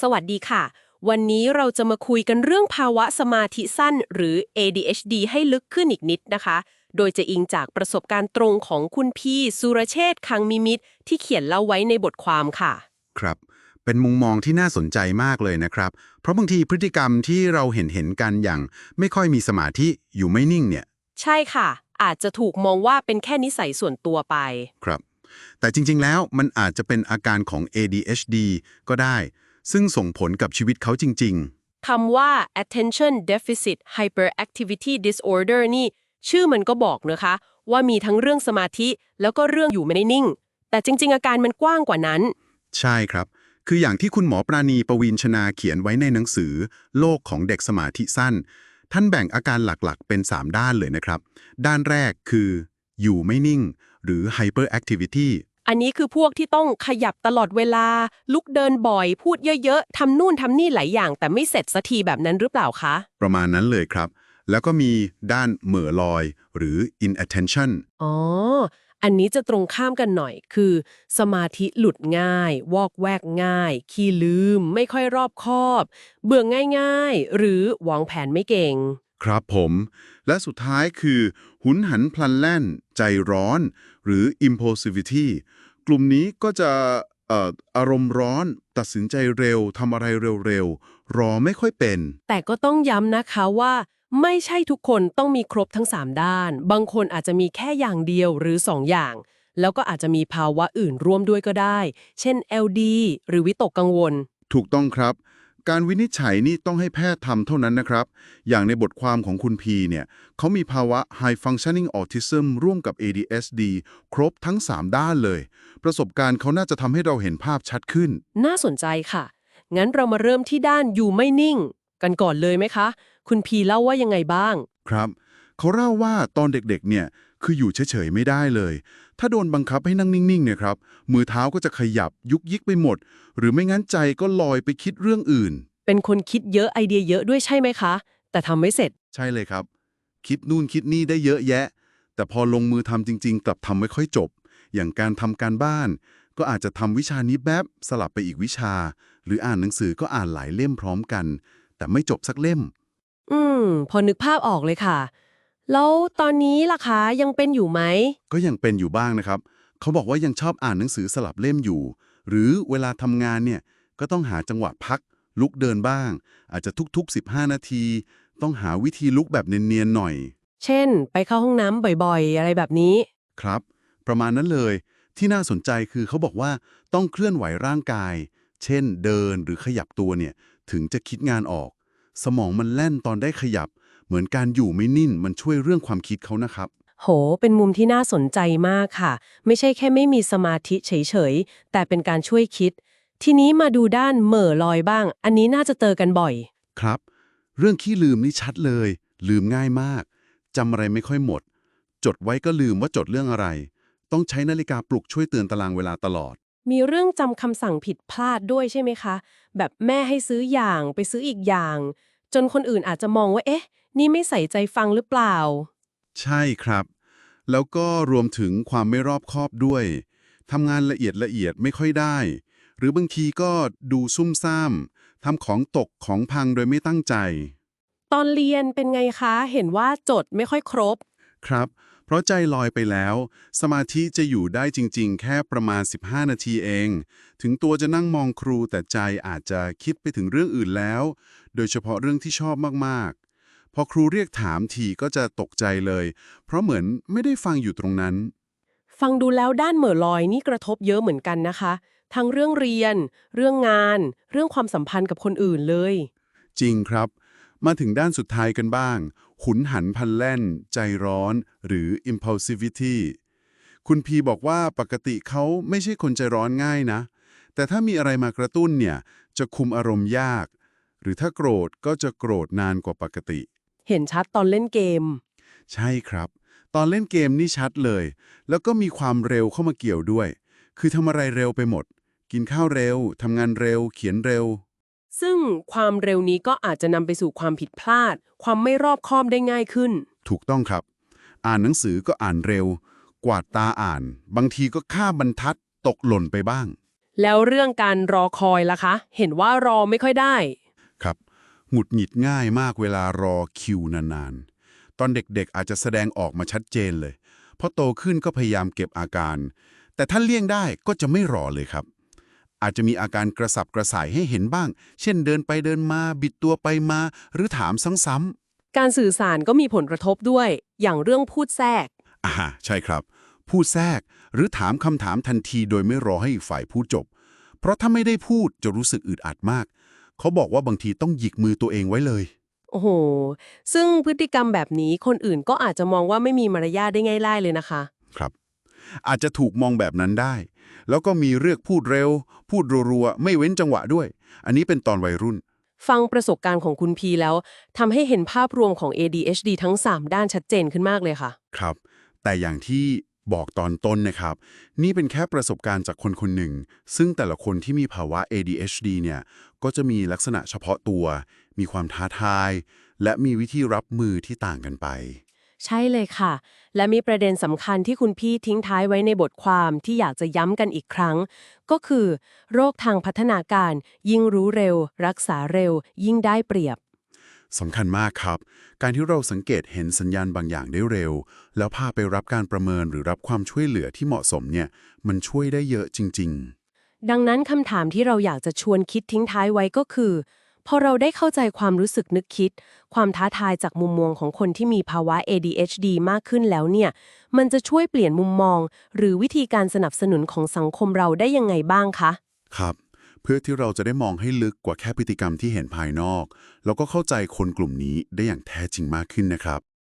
สวัสดีค่ะ วันนี้เราจะมาคุยกันเรื่องภาวะสมาธิสั้น หรือ ADHD ให้ลึกขึ้นอีกนิดนะคะ โดยจะอิงจากประสบการณ์ตรงของคุณพี่สุรเชษฐ์คังมิมิตรที่เขียนเล่าไว้ในบทความค่ะ ครับ เป็นมุมมองที่น่าสนใจมากเลยนะครับ เพราะบางทีพฤติกรรมที่เราเห็นเห็นๆกันอย่าง ไม่ค่อยมีสมาธิอยู่ไม่นิ่งเนี่ย ใช่ค่ะ อาจจะถูกมองว่าเป็นแค่นิสัยส่วนตัวไป ครับ แต่จริงๆแล้วมันอาจจะเป็นอาการของ ADHD ก็ได้ ซึ่งส่งผลกับชีวิตเขาจริงคำว่า attention deficit hyperactivity disorder นี่ ชื่อมันก็บอกนะคะ ว่ามีทั้งเรื่องสมาธิแล้วก็เรื่องอยู่ไม่ได้นิ่ง แต่จริง ๆ อาการมันกว้างกว่านั้นๆใช่ครับ คืออย่างที่คุณหมอปราณีประวินชนาเขียนไว้ในหนังสือ โลกของเด็กสมาธิสั้น ท่านแบ่งอาการหลักๆ เป็น 3 ด้านเลยนะครับ ด้านแรกคือ อยู่ไม่นิ่ง หรือ hyperactivity อันนี้คือพวกที่ต้องขยับตลอดเวลา ลุกเดินบ่อย พูดเยอะๆทำนู่นทำนี่หลายอย่าง แต่ไม่เสร็จสักทีแบบนั้นหรือเปล่าคะ ประมาณนั้นเลยครับ แล้วก็มีด้านเหม่อลอย หรือ inattention อ๋อ อันนี้จะตรงข้ามกันหน่อย คือ สมาธิหลุดง่าย วอกแวกง่าย ขี้ลืม ไม่ค่อยรอบคอบ เบื่อง่าย ๆ หรือวางแผนไม่เก่ง ครับผม และสุดท้ายคือ หุนหันพลันแล่น ใจร้อน หรือ impulsivity กลุ่มนี้ก็จะเอ่ออารมณ์ร้อนตัดสินใจเร็วทำอะไรเร็วๆ รอไม่ค่อยเป็น แต่ก็ต้องย้ำนะคะว่า ไม่ใช่ทุกคนต้องมีครบทั้ง 3 ด้าน บางคนอาจจะมีแค่อย่างเดียวหรือ 2 อย่าง แล้วก็อาจจะมีภาวะอื่นร่วมด้วยก็ได้ เช่น LD หรือวิตกกังวล ถูกต้องครับ การวินิจฉัยนี่ต้องให้แพทย์ทำเท่านั้นนะครับ อย่างในบทความของคุณพีเนี่ยเขามีภาวะ High Functioning Autism ร่วมกับ ADSD ครบทั้ง 3 ด้านเลย ประสบการณ์เขาน่าจะทำให้เราเห็นภาพชัดขึ้น น่าสนใจค่ะ งั้นเรามาเริ่มที่ด้านอยู่ไม่นิ่ง กันก่อนเลยไหมคะ คุณพีเล่าว่ายังไงบ้าง ครับ เขาเล่าว่าตอนเด็กๆ เนี่ย คืออยู่เฉยๆไม่ได้เลย ถ้าโดนบังคับให้นั่งนิ่งๆเนี่ยครับ มือเท้าก็จะขยับยุกยิกไปหมด หรือไม่งั้นใจก็ลอยไปคิดเรื่องอื่น เป็นคนคิดเยอะไอเดียเยอะด้วยใช่ไหมคะ แต่ทำไม่เสร็จ ใช่เลยครับ คิดนู่นคิดนี่ได้เยอะแยะ แต่พอลงมือทำจริง ๆ กลับทำไม่ค่อยจบ อย่างการทำการบ้าน ก็อาจจะทำวิชานี้แป๊บสลับไปอีกวิชา หรืออ่านหนังสือก็อ่านหลายเล่มพร้อมกัน แต่ไม่จบสักเล่ม อืม พอนึกภาพออกเลยค่ะ แล้วตอนนี้ล่ะคะยังเป็นอยู่ไหม ก็ยังเป็นอยู่บ้างนะครับ เขาบอกว่ายังชอบอ่านหนังสือสลับเล่มอยู่ หรือเวลาทำงานเนี่ยก็ต้องหาจังหวะพัก ลุกเดินบ้าง อาจจะทุกๆ 15 นาที ต้องหาวิธีลุกแบบเนียนๆหน่อย เช่น ไปเข้าห้องน้ำบ่อยๆ อะไรแบบนี้ ครับ ประมาณนั้นเลย ที่น่าสนใจคือเขาบอกว่าต้องเคลื่อนไหวร่างกาย เช่น เดินหรือขยับตัวเนี่ยถึงจะคิดงานออก สมองมันแล่นตอนได้ขยับ เหมือนการอยู่ไม่นิ่งมันช่วยเรื่องความคิดเขานะครับ โห เป็นมุมที่น่าสนใจมากค่ะ ไม่ใช่แค่ไม่มีสมาธิเฉยๆ แต่เป็นการช่วยคิด ทีนี้มาดูด้านเหม่อลอยบ้าง อันนี้น่าจะเจอกันบ่อย ครับ เรื่องขี้ลืมนี่ชัดเลย ลืมง่ายมากจำอะไรไม่ค่อยหมด จดไว้ก็ลืมว่าจดเรื่องอะไร ต้องใช้นาฬิกาปลุกช่วยเตือนตารางเวลาตลอด มีเรื่องจำคำสั่งผิดพลาดด้วยใช่ไหมคะ แบบแม่ให้ซื้ออย่างไปซื้ออีกอย่าง จนคนอื่นอาจจะมองว่าเอ๊ะ นี่ไม่ใส่ใจฟังหรือเปล่า ใช่ครับ แล้วก็รวมถึงความไม่รอบคอบด้วยทำงานละเอียดละเอียดไม่ค่อยได้ หรือบางทีก็ดูซุ่มซ่ามทำของตกของพังโดยไม่ตั้งใจ ตอนเรียนเป็นไงคะ เห็นว่าจดไม่ค่อยครบ ครับ เพราะใจลอยไปแล้ว สมาธิจะอยู่ได้จริง ๆ แค่ประมาณ 15 นาทีเอง ถึงตัวจะนั่งมองครูแต่ใจอาจจะคิดไปถึงเรื่องอื่นแล้ว โดยเฉพาะเรื่องที่ชอบมากๆ พอครูเรียกถามทีก็จะตกใจเลย เพราะเหมือนไม่ได้ฟังอยู่ตรงนั้น ฟังดูแล้วด้านเหม่อลอยนี่กระทบเยอะเหมือนกันนะคะ ทั้งเรื่องเรียน เรื่องงาน เรื่องความสัมพันธ์กับคนอื่นเลย จริงครับ มาถึงด้านสุดท้ายกันบ้าง หุนหันพลันแล่น ใจร้อน หรือ impulsivity คุณพีบอกว่าปกติเขาไม่ใช่คนใจร้อนง่ายนะ แต่ถ้ามีอะไรมากระตุ้นเนี่ย จะคุมอารมณ์ยาก หรือถ้าโกรธก็จะโกรธนานกว่าปกติ เห็นชัดตอนเล่นเกม ใช่ครับ ตอนเล่นเกมนี่ชัดเลย แล้วก็มีความเร็วเข้ามาเกี่ยวด้วย คือทำอะไรเร็วไปหมด กินข้าวเร็วทำงานเร็ว เขียนเร็ว ซึ่งความเร็วนี้ก็อาจจะนำไปสู่ความผิดพลาด ความไม่รอบคอบได้ง่ายขึ้น ถูกต้องครับ อ่านหนังสือก็อ่านเร็ว กวาดตาอ่าน บางทีก็ข้ามบรรทัดตกหล่นไปบ้าง แล้วเรื่องการรอคอยล่ะคะ เห็นว่ารอไม่ค่อยได้ครับ หงุดหงิดง่ายมากเวลารอคิวนานๆ ตอนเด็กๆอาจจะแสดงออกมาชัดเจนเลยเพราะโตขึ้นก็พยายามเก็บอาการ แต่ถ้าเลี่ยงได้ก็จะไม่รอเลยครับ อาจจะมีอาการกระสับกระส่ายให้เห็นบ้าง เช่นเดินไปเดินมา บิดตัวไปมา หรือถามซ้ำการสื่อสารก็มีผลกระทบด้วย อย่างเรื่องพูดแทรกๆอ่า ใช่ครับ พูดแทรก หรือถามคำถามทันทีโดยไม่รอให้อีกฝ่ายพูดจบ เพราะถ้าไม่ได้พูดจะรู้สึกอึดอัดมาก เขาบอกว่าบางทีต้องหยิกมือตัวเองไว้เลย โอ้โห ซึ่งพฤติกรรมแบบนี้คนอื่นก็อาจจะมองว่าไม่มีมารยาทได้ง่ายๆเลยนะคะ ครับ อาจจะถูกมองแบบนั้นได้ แล้วก็มีเลือกพูดเร็ว พูดรัวๆ ไม่เว้นจังหวะด้วย อันนี้เป็นตอนวัยรุ่น ฟังประสบการณ์ของคุณพีแล้วทำให้เห็นภาพรวมของ ADHD ทั้ง 3 ด้านชัดเจนขึ้นมากเลยค่ะ ครับ แต่อย่างที่ บอกตอนต้นนะครับ นี่เป็นแค่ประสบการณ์จากคนคนหนึ่ง ซึ่งแต่ละคนที่มีภาวะ ADHD เนี่ย ก็จะมีลักษณะเฉพาะตัว มีความท้าทาย และมีวิธีรับมือที่ต่างกันไป ใช่เลยค่ะ และมีประเด็นสำคัญที่คุณพี่ทิ้งท้ายไว้ในบทความที่อยากจะย้ำกันอีกครั้ง ก็คือ โรคทางพัฒนาการ ยิ่งรู้เร็ว รักษาเร็ว ยิ่งได้เปรียบ สำคัญมากครับ การที่เราสังเกตเห็นสัญญาณบางอย่างได้เร็ว แล้วพาไปรับการประเมินหรือรับความช่วยเหลือที่เหมาะสมเนี่ย มันช่วยได้เยอะจริงดังนั้นคำถามที่เราอยากจะชวนคิดทิ้งท้ายไว้ก็คือ พอเราได้เข้าใจความรู้สึกนึกคิด ความท้าทายจากมุมมองของคนที่มีภาวะ ADHD มากขึ้นแล้วเนี่ย มันจะช่วยเปลี่ยนมุมมอง หรือวิธีการสนับสนุนของสังคมเราได้ยังไงบ้างคะๆครับ เพื่อที่เราจะได้มองให้ลึกกว่าแค่พฤติกรรมที่เห็นภายนอก แล้วก็เข้าใจคนกลุ่มนี้ได้อย่างแท้จริงมากขึ้นนะครับ